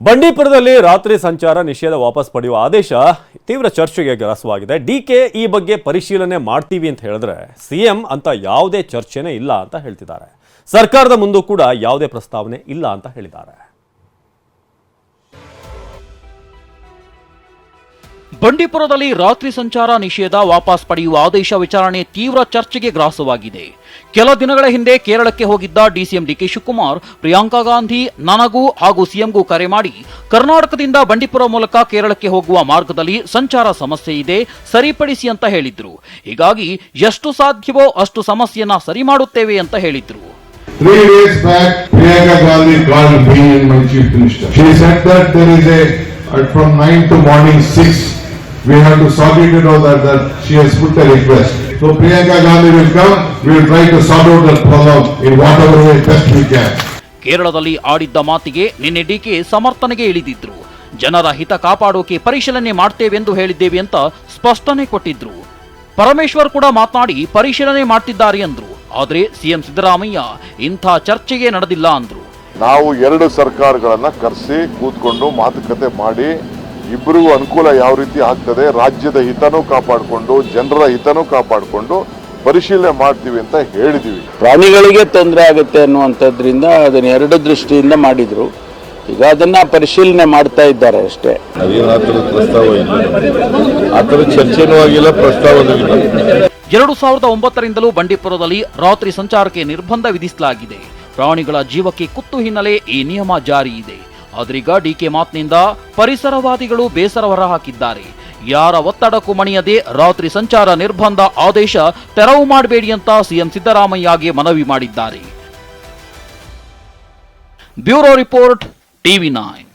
ಬಂಡೀಪುರದಲ್ಲಿ ರಾತ್ರಿ ಸಂಚಾರ ನಿಷೇಧ ವಾಪಸ್ ಪಡೆಯುವ ಆದೇಶ ತೀವ್ರ ಚರ್ಚೆಗೆ ಗ್ರಾಸವಾಗಿದೆ. ಡಿಕೆ ಈ ಬಗ್ಗೆ ಪರಿಶೀಲನೆ ಮಾಡ್ತೀವಿ ಅಂತ ಹೇಳಿದ್ರೆ ಸಿಎಂ ಅಂತ ಯಾವುದೇ ಚರ್ಚೆನೇ ಇಲ್ಲ ಅಂತ ಹೇಳ್ತಿದ್ದಾರೆ. ಸರ್ಕಾರದ ಮುಂದೂ ಕೂಡ ಯಾವುದೇ ಪ್ರಸ್ತಾವನೆ ಇಲ್ಲ ಅಂತ ಹೇಳಿದ್ದಾರೆ. ಬಂಡೀಪುರದಲ್ಲಿ ರಾತ್ರಿ ಸಂಚಾರ ನಿಷೇಧ ವಾಪಸ್ ಪಡೆಯುವ ಆದೇಶ ವಿಚಾರಣೆ ತೀವ್ರ ಚರ್ಚೆಗೆ ಗ್ರಾಸವಾಗಿದೆ. ಕೆಲ ದಿನಗಳ ಹಿಂದೆ ಕೇರಳಕ್ಕೆ ಹೋಗಿದ್ದ ಡಿಸಿಎಂ ಡಿಕೆ ಶಿವಕುಮಾರ್ ಪ್ರಿಯಾಂಕಾ ಗಾಂಧಿ ನನಗೂ ಹಾಗೂ ಸಿಎಂಗೂ ಕರೆ ಮಾಡಿ ಕರ್ನಾಟಕದಿಂದ ಬಂಡೀಪುರ ಮೂಲಕ ಕೇರಳಕ್ಕೆ ಹೋಗುವ ಮಾರ್ಗದಲ್ಲಿ ಸಂಚಾರ ಸಮಸ್ಯೆ ಇದೆ ಸರಿಪಡಿಸಿ ಅಂತ ಹೇಳಿದ್ರು. ಹೀಗಾಗಿ ಎಷ್ಟು ಸಾಧ್ಯವೋ ಅಷ್ಟು ಸಮಸ್ಯೆಯನ್ನ ಸರಿ ಮಾಡುತ್ತೇವೆ ಅಂತ ಹೇಳಿದ್ರು. Three days back, Priyanka Gandhi called me and my chief minister. She said that there is a, uh, from 9 to morning six, we have to submit it out that, that she has put a request. So Priyanka Gandhi will come, we will try to sort out that problem in whatever way best we can. ಕೇರಳದಲ್ಲಿ ಆಡಿದ್ದ ಮಾತಿಗೆ ನಿನ್ನೆ DK ಸಮರ್ಥನೆಗೆ ಇಳಿದಿದ್ರು. ಜನರ ಹಿತ ಕಾಪಾಡೋಕೆ ಪರಿಶೀಲನೆ ಮಾಡ್ತೇವೆಂದು ಹೇಳಿದ್ದೇವೆ ಅಂತ ಸ್ಪಷ್ಟನೆ ಕೊಟ್ಟಿದ್ರು. ಪರಮೇಶ್ವರ್ ಕೂಡ ಮಾತನಾಡಿ ಪರಿಶೀಲನೆ ಮಾಡ್ತಿದ್ದಾರೆ ಅಂದ್ರು. ಆದರೆ ಸಿಎಂ ಸಿದ್ದರಾಮಯ್ಯ ಇಂಥ ಚರ್ಚೆಗೆ ನಡೆದಿಲ್ಲ ಅಂದ್ರು. ನಾವು ಎರಡು ಸರ್ಕಾರಗಳನ್ನ ಕರೆಸಿ ಕೂತ್ಕೊಂಡು ಮಾತುಕತೆ ಮಾಡಿ ಇಬ್ಬರಿಗೂ ಅನುಕೂಲ ಯಾವ ರೀತಿ ಆಗ್ತದೆ ರಾಜ್ಯದ ಹಿತನೂ ಕಾಪಾಡಿಕೊಂಡು ಜನರ ಹಿತನೂ ಕಾಪಾಡಿಕೊಂಡು ಪರಿಶೀಲನೆ ಮಾಡ್ತೀವಿ ಅಂತ ಹೇಳಿದೀವಿ. ಪ್ರಾಣಿಗಳಿಗೆ ತೊಂದರೆ ಆಗುತ್ತೆ ಅನ್ನುವಂಥದ್ರಿಂದ ಅದನ್ನ ಎರಡು ದೃಷ್ಟಿಯಿಂದ ಮಾಡಿದ್ರು. ಈಗ ಅದನ್ನ ಪರಿಶೀಲನೆ ಮಾಡ್ತಾ ಇದ್ದಾರೆ ಅಷ್ಟೇ. ಅದೇನು ಆ ಥರದ ಪ್ರಸ್ತಾವ ಇಲ್ಲ. ಆ ಚರ್ಚೆನೂ ಆಗಿಲ್ಲ ಪ್ರಸ್ತಾವನೂ ಇಲ್ಲ. ಎರಡು ಸಾವಿರದ ಒಂಬತ್ತರಿಂದಲೂ ಬಂಡೀಪುರದಲ್ಲಿ ರಾತ್ರಿ ಸಂಚಾರಕ್ಕೆ ನಿರ್ಬಂಧ ವಿಧಿಸಲಾಗಿದೆ. ಪ್ರಾಣಿಗಳ ಜೀವಕ್ಕೆ ಕುತ್ತು ಹಿನ್ನೆಲೆ ಈ ನಿಯಮ ಜಾರಿ ಇದೆ. ಆದ್ರೀಗ ಡಿಕೆ ಮಾತ್ನಿಂದ ಪರಿಸರವಾದಿಗಳು ಬೇಸರ ಹೊರಹಾಕಿದ್ದಾರೆ. ಯಾರ ಒತ್ತಡಕ್ಕೂ ಮಣಿಯದೆ ರಾತ್ರಿ ಸಂಚಾರ ನಿರ್ಬಂಧ ಆದೇಶ ತೆರವು ಮಾಡಬೇಡಿ ಅಂತ ಸಿಎಂ ಸಿದ್ದರಾಮಯ್ಯಗೆ ಮನವಿ ಮಾಡಿದ್ದಾರೆ. Bureau report TV nine.